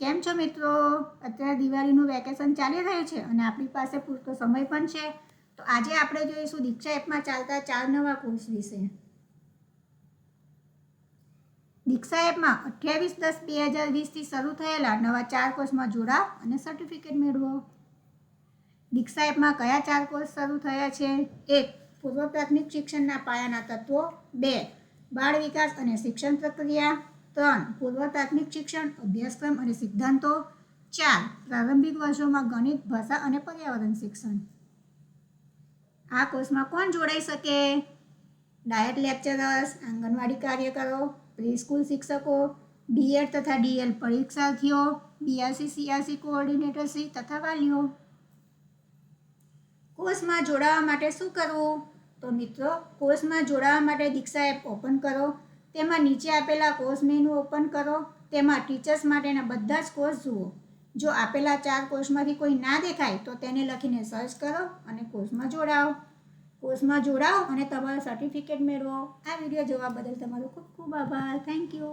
કેમ છો મિત્રો? અત્યારે દિવાળીનું વેકેશન ચાલી રહ્યું છે અને આપણી પાસે પૂરતો સમય પણ છે. તો આજે આપણે જોઈશું દીક્ષા એપમાં ચાલતા ચાર નવા કોર્સ વિશે. દીક્ષા એપમાં અઠ્યાવીસ દસ બે હજાર વીસથી શરૂ થયેલા નવા ચાર કોર્સમાં જોડાવ અને સર્ટિફિકેટ મેળવો. દીક્ષા એપમાં કયા ચાર કોર્સ શરૂ થયા છે? એક, પૂર્વ પ્રાથમિક શિક્ષણના પાયાના તત્વો. બે, બાળ વિકાસ અને શિક્ષણ પ્રક્રિયા. ત્રણ, પૂર્વ પ્રાથમિક શિક્ષણ, અભ્યાસક્રમ અને સિદ્ધાંતો. ચાર, પ્રારંભિક વર્ષોમાં ગણિત, ભાષા અને પર્યાવરણ શિક્ષણ. આ કોર્સમાં કોણ જોડાઈ શકે? ડાયટ લેક્ચરર્સ, આંગણવાડી કાર્યકરો પ્રી સ્કૂલ શિક્ષકો બીએડ તથા ડીએલ પરીક્ષાર્થીઓ બીઆરસી સીઆરસી કોઓર્ડિનેટરશ્રી તથા વાલીઓ. કોર્સમાં જોડાવા માટે શું કરવું? તો મિત્રો, કોર્સમાં જોડાવા માટે દીક્ષા એપ ઓપન કરો. તેમાં નીચે આપેલા કોર્સ મેનુ ઓપન કરો. તેમાં ટીચર્સ માટેના બધા જ કોર્સ જુઓ. જો આપેલા ચાર કોર્સમાંથી કોઈ ના દેખાય, તો તેને લખીને સર્ચ કરો અને કોર્સમાં જોડાઓ. કોર્સમાં જોડાઓ અને તમારો સર્ટિફિકેટ મેળવો. આ વીડિયો જોવા બદલ તમારો ખૂબ ખૂબ આભાર. Thank you